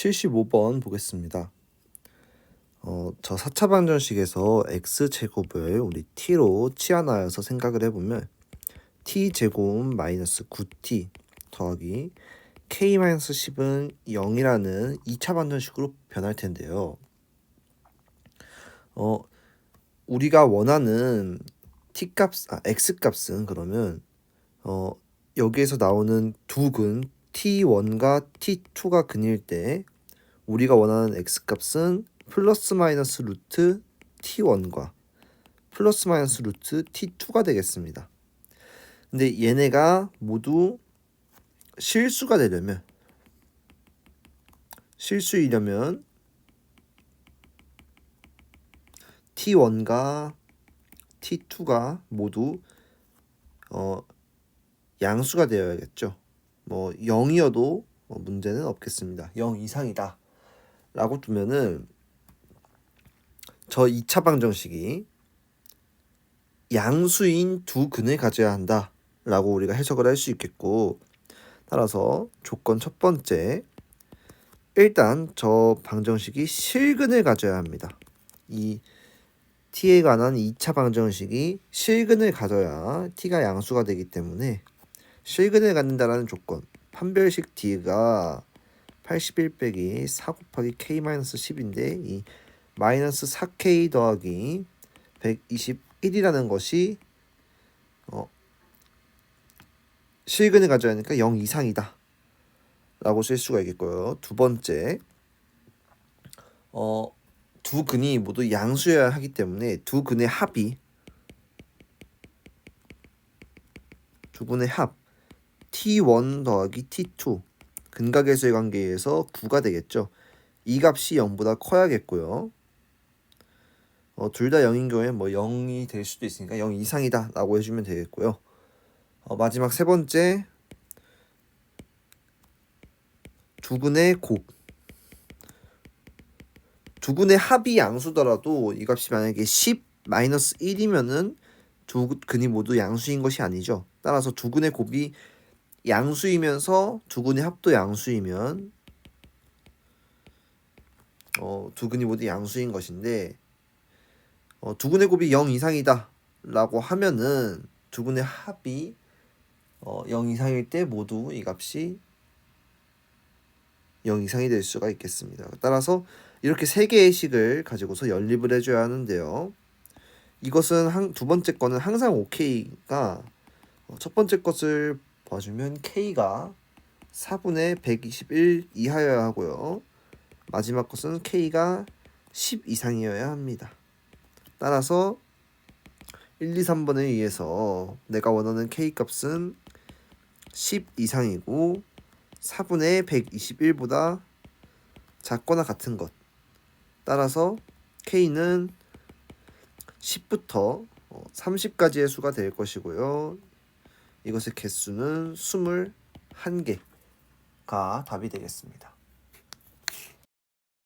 75번 보겠습니다. 어, 저 4차 방정식에서 x제곱을 우리 t로 치환하여서 생각을 해보면 t제곱 마이너스 9t 더하기 k-10은 0이라는 2차 방정식으로 변할 텐데요. 어, 우리가 원하는 t 값, 아, x 값은 그러면 어, 여기에서 나오는 두 근 t1과 t2가 근일 때 우리가 원하는 x 값은 플러스 마이너스 루트 t1과 플러스 마이너스 루트 t2가 되겠습니다. 근데 얘네가 모두 실수가 되려면 실수이려면 t1과 t2가 모두 어 양수가 되어야겠죠. 뭐 0이어도 뭐 문제는 없겠습니다. 0 이상이다. 라고 두면은 저 2차 방정식이 양수인 두 근을 가져야 한다. 라고 우리가 해석을 할 수 있겠고 따라서 조건 첫 번째 일단 저 방정식이 실근을 가져야 합니다. 이 t에 관한 2차 방정식이 실근을 가져야 t가 양수가 되기 때문에 실근을 갖는다라는 조건. 판별식 d가 81 빼기 4 곱하기 k-10인데 이 마이너스 4k 더하기 121이라는 것이 어, 실근을 가져야 하니까 0 이상이다. 라고 쓸 수가 있겠고요. 두 번째 어, 두 근이 모두 양수여야 하기 때문에 두 근의 합이 두 근의 합 t1 더하기 t2 근각계수의 관계에서 9가 되겠죠. 이 값이 0보다 커야겠고요. 어, 둘 다 0인 경우에 뭐 0이 될 수도 있으니까 0 이상이다 라고 해주면 되겠고요. 어, 마지막 세 번째 두근의 곱 두근의 합이 양수더라도 이 값이 만약에 10 마이너스 1이면은 두 근이 모두 양수인 것이 아니죠. 따라서 두 근의 곱이 양수이면서 두 근의 합도 양수이면 어, 두 근이 모두 양수인 것인데 어, 두 근의 곱이 0 이상이다 라고 하면은 두 근의 합이 어, 0 이상일 때 모두 이 값이 0 이상이 될 수가 있겠습니다. 따라서 이렇게 세 개의 식을 가지고서 연립을 해줘야 하는데요. 이것은 한, 두 번째 거는 항상 OK가 어, 첫 번째 것을 봐주면 K가 4분의 121 이하여야 하고요. 마지막 것은 K가 10 이상이어야 합니다. 따라서 1, 2, 3번에 의해서 내가 원하는 K 값은 10 이상이고 4분의 121보다 작거나 같은 것. 따라서 K는 10부터 30까지의 수가 될 것이고요. 이것의 개수는 21개가 답이 되겠습니다.